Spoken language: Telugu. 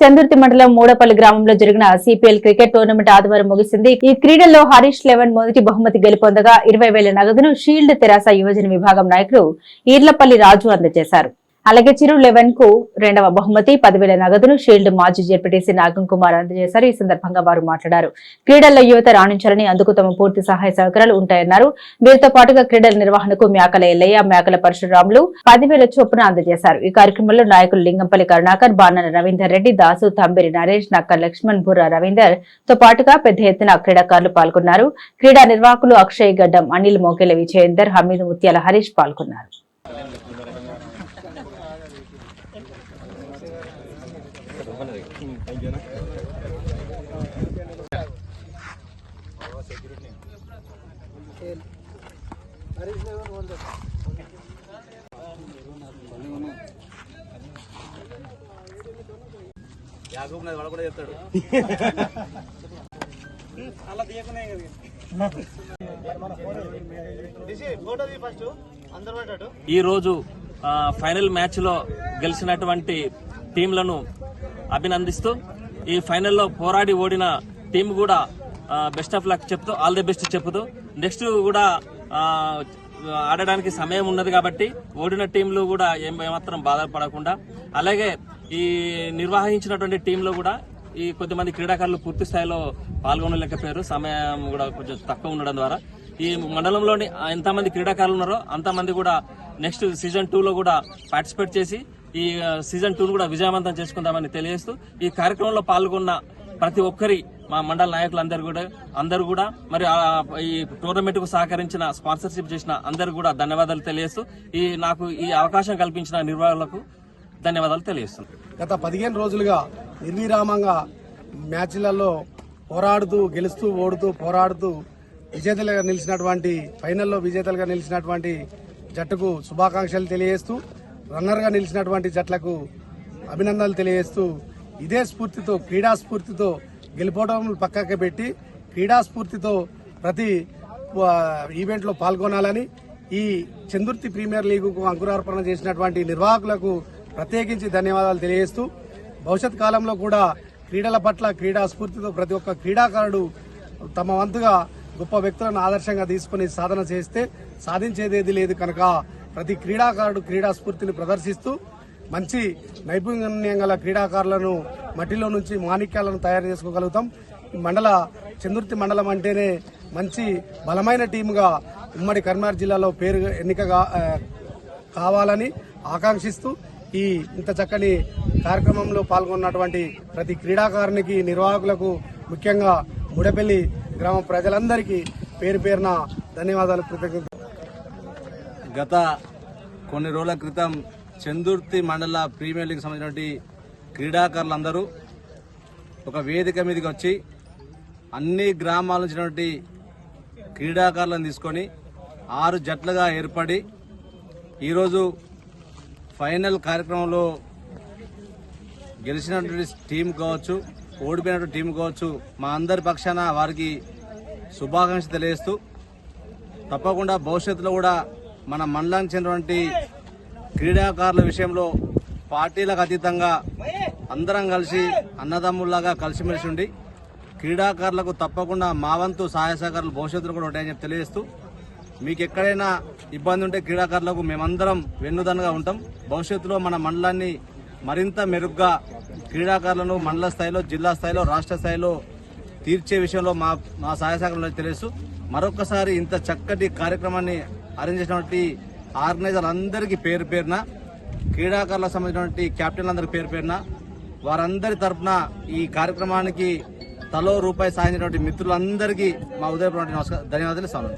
చందుర్తి మండలం మూడపల్లి గ్రామంలో జరిగిన సిపిఎల్ క్రికెట్ టోర్నమెంట్ ఆదివారం ముగిసింది. ఈ క్రీడల్లో హరీష్ లెవెన్ మొదటి బహుమతి గెలుపొందగా ఇరవై వేల నగదును షీల్డ్ తెరాస యువజన విభాగం నాయకుడు ఈర్లపల్లి రాజు అందజేశారు. అలాగే చిరు లెవెన్కు రెండవ బహుమతి పదివేల నగదును షీల్డ్ మాజీ జడ్పీటీసీ నాగం కుమార్ అందజేశారు. ఈ సందర్భంగా వారు మాట్లాడారు. క్రీడల్లో యువత రాణించాలని అందుకు తమ పూర్తి సహాయ సహకారాలు ఉంటాయన్నారు. వీరితో పాటుగా క్రీడల నిర్వహణకు మేకల ఎల్లయ్య మేకల పరశురాములు పదివేల చొప్పున అందజేశారు. ఈ కార్యక్రమంలో నాయకులు లింగంపల్లి కరుణాకర్ బాణన రవీందర్ రెడ్డి దాసు తంబిరి నరేష్ నక్క లక్ష్మణ్ బుర్రా రవీందర్తో పాటుగా పెద్ద ఎత్తున క్రీడాకారులు పాల్గొన్నారు. క్రీడా నిర్వాహకులు అక్షయ్ గడ్డం అనిల్ మోకెల విజయేందర్ హమీద్ ముత్యాల హరీష్ పాల్గొన్నారు. యాకూబ్ నాది వాడు కూడా చెప్తాడు. ఈ రోజు ఈరోజు ఫైనల్ మ్యాచ్లో గెలిచినటువంటి టీంలను అభినందిస్తూ ఈ ఫైనల్లో పోరాడి ఓడిన టీం కూడా బెస్ట్ ఆఫ్ లక్ చెప్తూ ఆల్ ది బెస్ట్ చెప్తూ నెక్స్ట్ కూడా ఆడడానికి సమయం ఉన్నది కాబట్టి ఓడిన టీంలు కూడా ఏం- ఏమాత్రం బాధపడకుండా అలాగే ఈ నిర్వహించినటువంటి టీంలో కూడా ఈ కొద్దిమంది క్రీడాకారులు పూర్తి స్థాయిలో పాల్గొనలేకపోయారు. సమయం కూడా కొంచెం తక్కువ ఉండడం ద్వారా. ఈ మండలంలోని ఎంతమంది క్రీడాకారులు ఉన్నారో అంతమంది కూడా నెక్స్ట్ సీజన్ టూలో కూడా పార్టిసిపేట్ చేసి ఈ సీజన్ టూను కూడా విజయవంతం చేసుకుందామని తెలియజేస్తూ ఈ కార్యక్రమంలో పాల్గొన్న ప్రతి ఒక్కరి మా మండల నాయకులందరూ కూడా అందరూ కూడా మరి ఈ టోర్నమెంట్కు సహకరించిన స్పాన్సర్షిప్ చేసిన అందరు కూడా ధన్యవాదాలు తెలియజేస్తూ ఈ నాకు ఈ అవకాశం కల్పించిన నిర్వాహకులకు ధన్యవాదాలు తెలియజేస్తున్నాను. గత పదిహేను రోజులుగా నిర్విరామంగా మ్యాచ్లలో పోరాడుతూ గెలుస్తూ ఓడుతూ పోరాడుతూ విజేతలుగా నిలిచినటువంటి ఫైనల్లో విజేతలుగా నిలిచినటువంటి జట్టుకు శుభాకాంక్షలు తెలియజేస్తూ రన్నర్గా నిలిచినటువంటి జట్లకు అభినందనలు తెలియజేస్తూ ఇదే స్ఫూర్తితో క్రీడా స్ఫూర్తితో గెలుపోవడం పక్కకి పెట్టి క్రీడా స్ఫూర్తితో ప్రతి ఈవెంట్లో పాల్గొనాలని ఈ చందుర్తి ప్రీమియర్ లీగ్కు అంకురార్పణ చేసినటువంటి నిర్వాహకులకు ప్రత్యేకించి ధన్యవాదాలు తెలియజేస్తూ భవిష్యత్ కాలంలో కూడా క్రీడల పట్ల క్రీడా స్ఫూర్తితో ప్రతి ఒక్క క్రీడాకారుడు తమ వంతుగా గొప్ప వ్యక్తులను ఆదర్శంగా తీసుకుని సాధన చేస్తే సాధించేదేది లేదు కనుక ప్రతి క్రీడాకారుడు క్రీడా స్ఫూర్తిని ప్రదర్శిస్తూ మంచి నైపుణ్యం గల క్రీడాకారులను మట్టిలో నుంచి మాణిక్యాలను తయారు చేసుకోగలుగుతాం. మండల చందుర్తి మండలం అంటేనే మంచి బలమైన టీముగా ఉమ్మడి కర్మార్ జిల్లాలో పేరు ఎన్నికగా కావాలని ఆకాంక్షిస్తూ ఈ ఇంత చక్కని కార్యక్రమంలో పాల్గొన్నటువంటి ప్రతి క్రీడాకారునికి నిర్వాహకులకు ముఖ్యంగా ముడపల్లి గ్రామ ప్రజలందరికీ పేరు పేరున ధన్యవాదాలు కృతజ్ఞత గత కొన్ని రోజుల క్రితం చందుర్తి మండల ప్రీమియర్ లీగ్ సంబంధించినటువంటి క్రీడాకారులందరూ ఒక వేదిక మీదకి వచ్చి అన్ని గ్రామాల నుంచినటువంటి క్రీడాకారులను తీసుకొని ఆరు జట్లుగా ఏర్పడి ఈరోజు ఫైనల్ కార్యక్రమంలో గెలిచినటువంటి టీం కావచ్చు ఓడిపోయినటువంటి టీం కావచ్చు మా అందరి పక్షాన వారికి శుభాకాంక్ష తెలియజేస్తూ తప్పకుండా భవిష్యత్తులో కూడా మన మండలానికి చెందినటువంటి క్రీడాకారుల విషయంలో పార్టీలకు అతీతంగా అందరం కలిసి అన్నదమ్ముల్లాగా కలిసిమెలిసి ఉండి క్రీడాకారులకు తప్పకుండా మా వంతు సహాయ సహకారాలు భవిష్యత్తులో కూడా ఉంటాయని చెప్పి తెలియజేస్తూ మీకు ఎక్కడైనా ఇబ్బంది ఉంటే క్రీడాకారులకు మేమందరం వెన్నుదన్నుగా ఉంటాం. భవిష్యత్తులో మన మండలాన్ని మరింత మెరుగ్గా క్రీడాకారులను మండల స్థాయిలో జిల్లా స్థాయిలో రాష్ట్ర స్థాయిలో తీర్చే విషయంలో మా మా సహాయశాఖలో తెలుసు. మరొకసారి ఇంత చక్కటి కార్యక్రమాన్ని అరేంజ్ చేసినటువంటి ఆర్గనైజర్ అందరికీ పేరు పేరున క్రీడాకారులకు సంబంధించినటువంటి కెప్టెన్లందరికీ పేరు పేరున వారందరి తరఫున ఈ కార్యక్రమానికి తలో రూపాయి సాధించినటువంటి మిత్రులందరికీ మా ఉదయపూర్వక నమస్కారం ధన్యవాదాలు స్వామి